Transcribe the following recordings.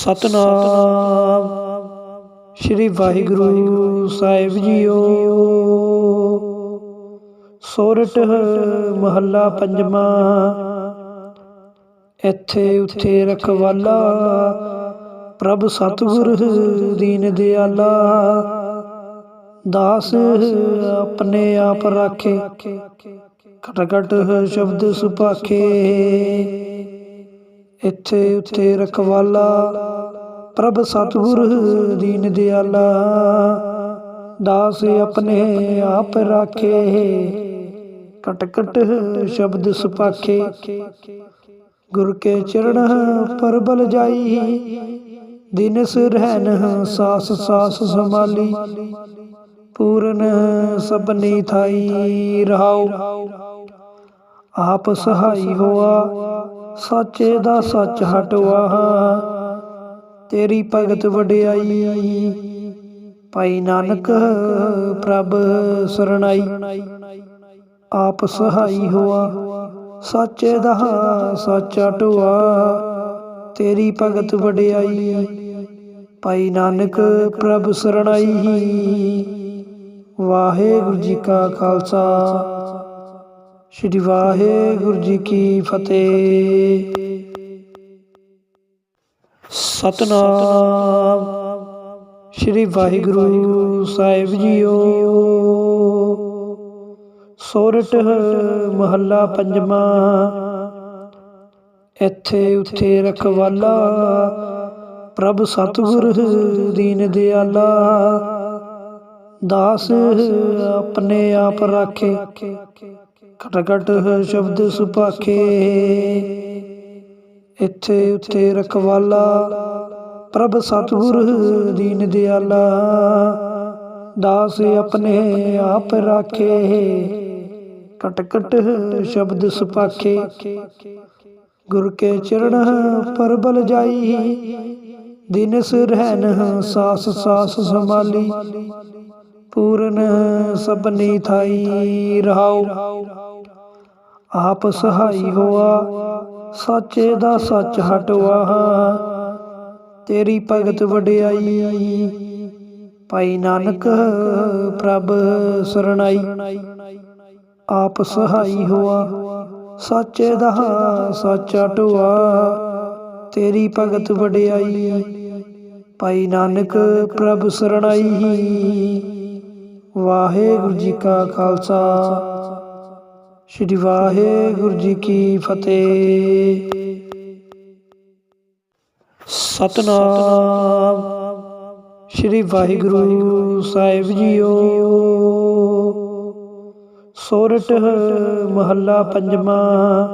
ਸਤਨਾਮ। ਸ੍ਰੀ ਵਾਹਿਗੁਰੂ ਸਾਹਿਬ ਜੀਓ। ਸੋਰਠ ਮਹੱਲਾ ਪੰਜਵਾਂ। ਇੱਥੇ ਉੱਥੇ ਰਖਵਾਲਾ, ਪ੍ਰਭ ਸਤਿਗੁਰ ਦੀਨ ਦਿਆਲਾ। ਦਾਸ ਆਪਣੇ ਆਪ ਰਾਖੇ। ਘਟ ਘਟ ਸ਼ਬਦ ਸੁਪਾਖੇ ਇੱਥੇ ਉੱਥੇ ਰਖਵਾਲਾ, ਪ੍ਰਭ ਸਤਿਗੁਰ ਦੀਨ ਦਿਆਲਾ ਦਾਸ ਆਪਣੇ ਆਪ ਰਾਖੇ। ਕਟ ਕਟ ਸ਼ਬਦ ਸੁਪਾਖੇ। ਗੁਰ ਕੇ ਚਰਨ ਪਰਬਲ ਜਾਈ। ਦਿਨਸ ਰਹਿਨ ਸਾਸ ਸਾਸ ਸੰਭਾਲੀ। ਪੂਰਨ ਸਭਨੀ ਥਾਈ ਰਹਾਉ ਆਪ ਸਹਾਈ ਹੋਆ। ਸਾਚੇ ਦਾ ਸੱਚ ਹਟਵਾ। ਤੇਰੀ ਭਗਤ ਵਡਿਆਈ। ਭਾਈ ਨਾਨਕ ਪ੍ਰਭ ਸਰਣਾਈ। ਆਪ ਸਹਾਈ ਹੋਆ। ਸਾਚੇ ਦਾ ਸੱਚ ਹਟਵਾ। ਤੇਰੀ ਭਗਤ ਵਡਿਆਈ। ਭਾਈ ਨਾਨਕ ਪ੍ਰਭ ਸਰਣਾਈ। ਵਾਹਿਗੁਰੂ ਜੀ ਕਾ ਖਾਲਸਾ। ਸ੍ਰੀ ਵਾਹਿਗੁਰੂ ਜੀ ਕੀ ਫਤਿਹ। ਸਤਨਾਮ ਸ੍ਰੀ ਵਾਹਿਗੁਰੂ ਸਾਹਿਬ ਜੀਓ। ਸੋਰਠ ਮਹੱਲਾ ਪੰਜਵਾਂ। ਇੱਥੇ ਉੱਥੇ ਰਖਵਾਲਾ, ਪ੍ਰਭ ਸਤਿਗੁਰ ਦੀਨ ਦਿਆਲਾ। ਦਾਸ ਆਪਣੇ ਆਪ ਰਾਖੇ। ਘਟ ਸ਼ਬਦ ਸੁਪਾਖੇ ਇੱਥੇ ਉੱਥੇ ਰਖਵਾਲਾ, ਪ੍ਰਭ ਸਤਿਗੁਰ ਦੀਨ ਦਿਆਲਾ ਦਾਸ ਆਪਣੇ ਆਪ ਰਾਖੇ। ਕਟ ਕਟ ਸ਼ਬਦ ਸੁਪਾਖੇ ਗੁਰ ਕੇ ਚਰਨ ਪਰਬਲ ਜਾਈ। ਦਿਨ ਰਹਿਨ ਸਾਸ ਸਾਸ ਸੰਭਾਲੀ। ਪੂਰਨ ਸਭਨੀ ਥਾਈ ਰਹਾਉ ਆਪ ਸਹਾਈ ਹੋਆ, ਸਾਚੇ ਦਾ ਸੱਚ ਹਟਵਾ। ਤੇਰੀ ਭਗਤ ਵਡਿਆਈ, ਭਾਈ ਨਾਨਕ ਪ੍ਰਭ ਸਰਣਾਈ। ਆਪ ਸਹਾਈ ਹੋਆ, ਸਾਚੇ ਦਾ ਸੱਚ ਹਟਵਾ। ਤੇਰੀ ਭਗਤ ਵਡਿਆਈ, ਭਾਈ ਨਾਨਕ ਪ੍ਰਭ ਸਰਣਾਈ। ਵਾਹਿਗੁਰੂ ਜੀ ਕਾ ਖਾਲਸਾ। ਸ੍ਰੀ ਵਾਹਿਗੁਰੂ ਜੀ ਕੀ ਫਤਿਹ। ਸਤਨਾਮ ਸ੍ਰੀ ਵਾਹਿਗੁਰੂ ਸਾਹਿਬ ਜੀਓ। ਸੋਰਠ ਮਹੱਲਾ ਪੰਜਵਾਂ।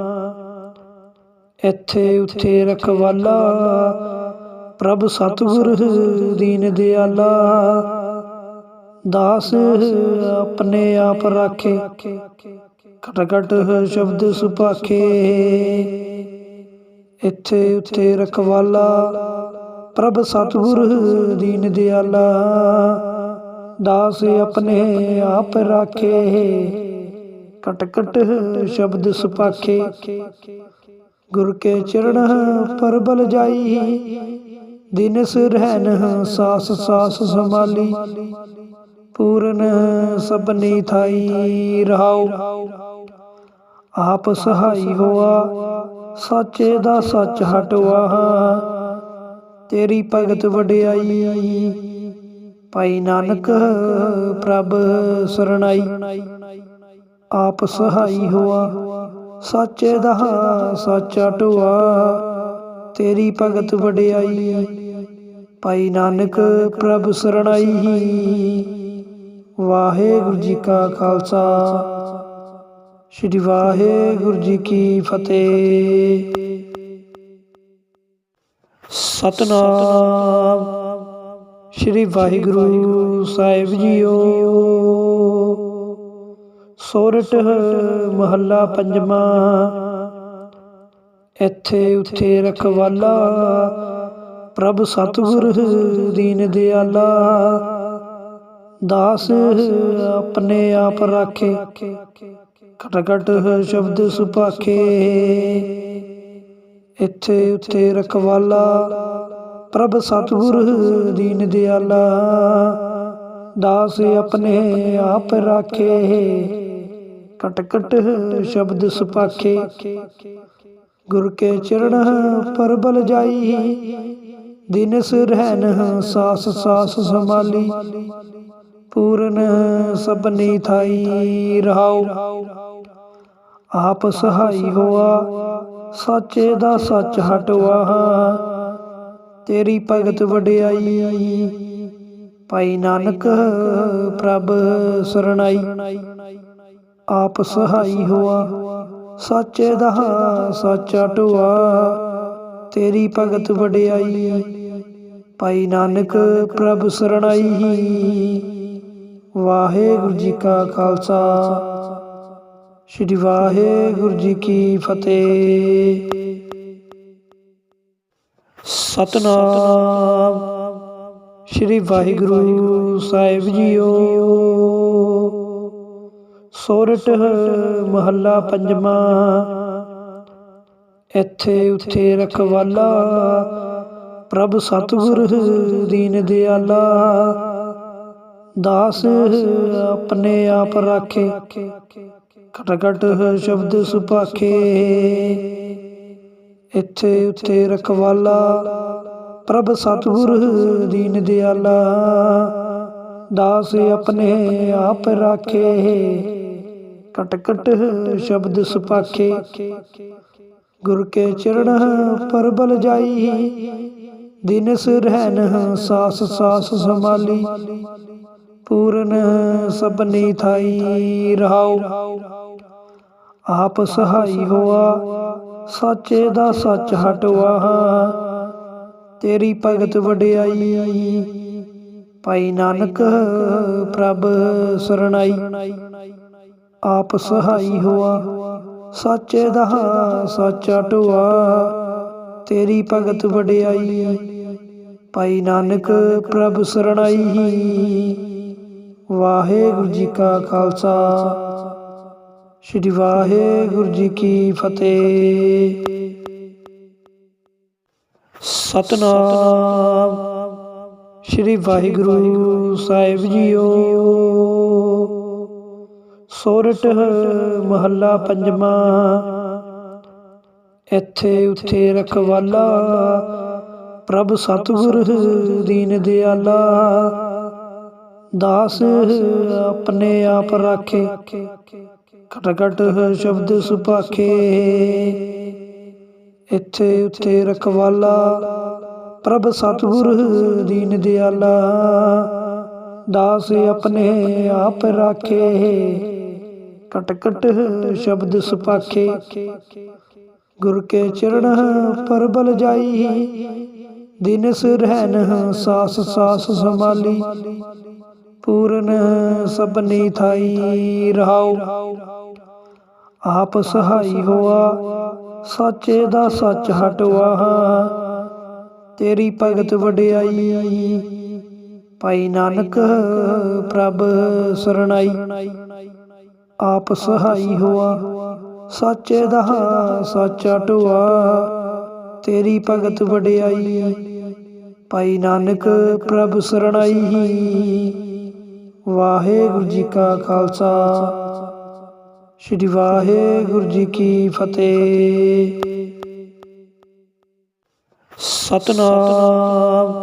ਇੱਥੇ ਉੱਥੇ ਰਖਵਾਲਾ ਪ੍ਰਭ ਸਤਿਗੁਰ ਦੀਨ ਦਿਆਲਾ। ਦਾਸ ਆਪਣੇ ਆਪ ਰਾਖੇ। ਘਟ ਸ਼ਬਦ ਸੁਪਾਖੇ ਇੱਥੇ ਉੱਥੇ ਰਖਵਾਲਾ, ਪ੍ਰਭ ਸਤਿਗੁਰ ਦੀਨ ਦਿਆਲਾ ਦਾਸ ਆਪਣੇ ਆਪ ਰਾਖੇ। ਕਟ ਕਟ ਸ਼ਬਦ ਸੁਪਾਖੇ ਗੁਰ ਕੇ ਚਰਨ ਪਰਬਲ ਜਾਈ। ਦਿਨਸ ਰਹਿਨ ਸਾਸ ਸਾਸ ਸੰਭਾਲੀ। ਪੂਰਨ ਸਭਨੀ ਥਾਈ ਰਹਾਉ। ਆਪ ਸਹਾਈ ਹੋਆ, ਸੱਚੇ ਦਾ ਸੱਚ ਹਟਵਾ। ਤੇਰੀ ਭਗਤ ਵਡਿਆਈ, ਭਾਈ ਨਾਨਕ ਪ੍ਰਭ ਸਰਣਾਈ। ਆਪ ਸਹਾਈ ਹੋਆ, ਸੱਚੇ ਦਾ ਸੱਚ ਹਟਵਾ। ਤੇਰੀ ਭਗਤ ਵਡਿਆਈ, ਭਾਈ ਨਾਨਕ ਪ੍ਰਭ ਸਰਣਾਈ। ਵਾਹਿਗੁਰੂ ਜੀ ਕਾ ਖਾਲਸਾ। ਸ੍ਰੀ ਵਾਹਿਗੁਰੂ ਜੀ ਕੀ ਫਤਿਹ। ਸਤਨਾਮ। ਸ੍ਰੀ ਵਾਹਿਗੁਰੂ ਸਾਹਿਬ ਜੀਓ। ਸੋਰਠ ਮਹੱਲਾ ਪੰਜਵਾਂ। ਇੱਥੇ ਉੱਥੇ ਰਖਵਾਲਾ ਪ੍ਰਭ ਸਤਿਗੁਰ ਦੀਨ ਦਿਆਲਾ। ਦਾਸ ਆਪਣੇ ਆਪ ਰਾਖੇ। ਘਟ ਘਟ ਸ਼ਬਦ ਸੁਪਾਖੇ ਇੱਥੇ ਉੱਥੇ ਰਖਵਾਲਾ, ਪ੍ਰਭ ਸਤਿਗੁਰ ਦੀਨ ਦਿਆਲਾ। ਦਾਸ ਆਪਣੇ ਆਪ ਰਾਖੇ। ਕਟ ਕਟ ਸ਼ਬਦ ਸੁਪਾਖੇ ਗੁਰ ਕੇ ਚਰਨ ਪਰਬਲ ਜਾਈ। ਦਿਨ ਰਹਿਨ ਸਾਸ ਸਾਸ ਸੰਭਾਲੀ। ਪੂਰਨ ਸਭਨੀ ਥਾਈ ਰਹਾਉ ਆਪ ਸਹਾਈ ਹੋਆ, ਸੱਚੇ ਦਾ ਸੱਚ ਹਟਵਾ। ਤੇਰੀ ਭਗਤ ਵਡਿਆਈ, ਭਾਈ ਨਾਨਕ ਪ੍ਰਭ ਸਰਣਾਈ। ਆਪ ਸਹਾਈ ਹੋਆ, ਸੱਚੇ ਦਾ ਸੱਚ ਟੁਆ ਤੇਰੀ ਭਗਤ ਵਡਿਆਈ, ਭਾਈ ਨਾਨਕ ਪ੍ਰਭ ਸਰਣਾਈ। ਵਾਹਿਗੁਰੂ ਜੀ ਕਾ ਖਾਲਸਾ। ਸ੍ਰੀ ਵਾਹਿਗੁਰੂ ਜੀ ਕੀ ਫਤਿਹ। ਸਤਨਾਮ। ਸ੍ਰੀ ਵਾਹਿਗੁਰੂ ਸਾਹਿਬ ਜੀਓ। ਸੋਰਠ ਮਹੱਲਾ ਪੰਜਵਾਂ। ਇੱਥੇ ਉੱਥੇ ਰਖਵਾਲਾ ਪ੍ਰਭ ਸਤਿਗੁਰ ਦੀਨ ਦਿਆਲਾ। ਦਾਸ ਆਪਣੇ ਆਪ ਰਾਖੇ। ਘਟ ਘਟ ਸ਼ਬਦ ਸੁਪਾਖੇ ਇੱਥੇ ਉੱਥੇ ਰਖਵਾਲਾ, ਪ੍ਰਭ ਸਤਿਗੁਰ ਦੀਨ ਦਿਆਲਾ ਦਾਸ ਆਪਣੇ ਆਪ ਰਾਖੇ। ਕਟ ਕਟ ਸ਼ਬਦ ਸੁਪਾਖੇ ਗੁਰ ਕੇ ਚਰਨ ਪਰਬਲ ਜਾਈ। ਦਿਨ ਰਹਿਨ ਸਾਸ ਸਾਸ ਸੰਭਾਲੀ। ਪੂਰਨ ਸਭਨੀ ਥਾਈ ਰਹਾਉ। ਆਪ ਸਹਾਈ ਹੋਆ, ਸਾਚੇ ਦਾ ਸੱਚ ਹਟਵਾ। ਤੇਰੀ ਭਗਤ ਵਡਿਆਈ, ਭਾਈ ਨਾਨਕ ਪ੍ਰਭ ਸਰਣਾਈ। ਆਪ ਸਹਾਈ ਹੋਆ, ਸਾਚੇ ਦਾ ਸੱਚ ਟੁਆ ਤੇਰੀ ਭਗਤ ਵਡਿਆਈ, ਭਾਈ ਨਾਨਕ ਪ੍ਰਭ ਸਰਣਾਈ। ਵਾਹਿਗੁਰੂ ਜੀ ਕਾ ਖਾਲਸਾ। ਸ੍ਰੀ ਵਾਹਿਗੁਰੂ ਜੀ ਕੀ ਫਤਿਹ। ਸਤਨਾਮ। ਸ੍ਰੀ ਵਾਹਿਗੁਰੂ ਸਾਹਿਬ ਜੀਓ। ਸੋਰਠ ਮਹੱਲਾ ਪੰਜਵਾਂ। ਇੱਥੇ ਉੱਥੇ ਰਖਵਾਲਾ ਪ੍ਰਭ ਸਤਿਗੁਰ ਦੀਨ ਦਿਆਲਾ। ਦਾਸ ਆਪਣੇ ਆਪ ਰਾਖੇ। ਘਟ ਘਟ ਸ਼ਬਦ ਸੁਪਾਖੇ ਇੱਥੇ ਉੱਥੇ ਰਖਵਾਲਾ, ਪ੍ਰਭ ਸਤਿਗੁਰ ਦੀਨ ਦਿਆਲਾ। ਦਾਸ ਆਪਣੇ ਆਪ ਰਾਖੇ। ਕਟ ਕਟ ਸ਼ਬਦ ਸੁਪਾਖੇ। ਗੁਰ ਕੇ ਚਰਨ ਪਰਬਲ ਜਾਈ। ਦਿਨ ਰਹਿਨ ਸਾਸ ਸਾਸ ਸੰਭਾਲੀ। ਪੂਰਨ ਸਭਨੀ ਥਾਈ ਰਹਾਉ। ਆਪ ਸਹਾਈ ਹੋਆ, ਸਾਚੇ ਦਾ ਸੱਚ ਹਟਵਾ। ਤੇਰੀ ਭਗਤ ਵਡਿਆਈ, ਭਾਈ ਨਾਨਕ ਪ੍ਰਭ ਸਰਣਾਈ। ਆਪ ਸਹਾਈ ਹੋਆ। ਸਾਚੇ ਦਾ ਸੱਚ ਟੁਆ ਤੇਰੀ ਭਗਤ ਵਡਿਆਈ। ਭਾਈ ਨਾਨਕ ਪ੍ਰਭ ਸਰਣਾਈ। ਵਾਹਿਗੁਰੂ ਜੀ ਕਾ ਖਾਲਸਾ। ਸ੍ਰੀ ਵਾਹਿਗੁਰੂ ਜੀ ਕੀ ਫਤਿਹ। ਸਤਨਾਮ।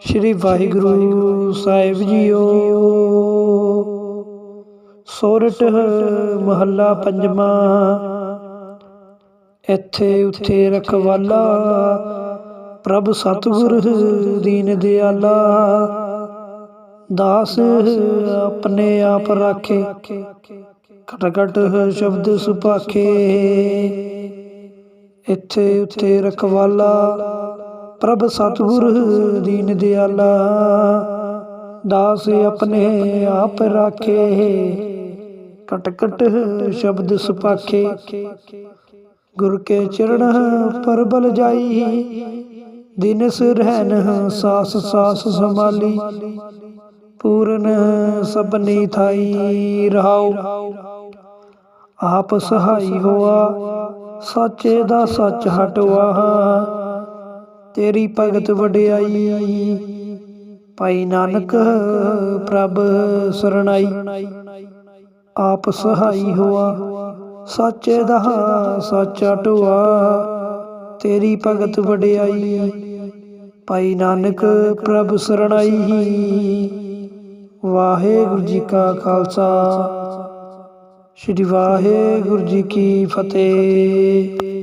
ਸ੍ਰੀ ਵਾਹਿਗੁਰੂ ਸਾਹਿਬ ਜੀਓ। ਸੋਰਠ ਮਹੱਲਾ ਪੰਜਵਾਂ। ਇੱਥੇ ਉੱਥੇ ਰਖਵਾਲਾ, ਪ੍ਰਭ ਸਤਿਗੁਰ ਦੀਨ ਦਿਆਲਾ। ਦਾਸ ਆਪਣੇ ਆਪ ਰਾਖੇ। ਘਟ ਘਟ ਸ਼ਬਦ ਸੁਪਾਖੇ ਇੱਥੇ ਉੱਥੇ ਰਖਵਾਲਾ, ਪ੍ਰਭ ਸਤਗੁਰ ਦੀਨ ਦਿਆਲਾ। ਦਾਸ ਆਪਣੇ ਆਪ ਰਾਖੇ। ਕਟ ਕਟ ਸ਼ਬਦ ਸੁਪਾਖੇ। ਗੁਰ ਕੇ ਚਰਨ ਪਰਬਲ ਜਾਈ। ਦਿਨ ਰਹਿਨ ਸਾਸ ਸਾਸ ਸੰਭਾਲੀ। ਪੂਰਨ ਸਭਨੀ ਥਾਈ ਰਹਾਉ। ਆਪ ਸਹਾਈ ਹੋਆ, ਸਾਚੇ ਦਾ ਸੱਚ ਹਟਵਾ। ਤੇਰੀ ਭਗਤ ਵਡਿਆਈ, ਭਾਈ ਨਾਨਕ ਪ੍ਰਭ ਸਰਣਾਈ। ਆਪ ਸਹਾਈ ਹੋਆ। ਸਾਚੇ ਦਾ ਸਾਚਾ ਟੋਆ ਤੇਰੀ ਭਗਤ ਵਡਿਆਈ। ਭਾਈ ਨਾਨਕ ਪ੍ਰਭ ਸਰਣਾਈ ਵਾਹਿਗੁਰੂ ਜੀ ਕਾ ਖਾਲਸਾ। ਸ੍ਰੀ ਵਾਹਿਗੁਰੂ ਜੀ ਕੀ ਫਤਿਹ।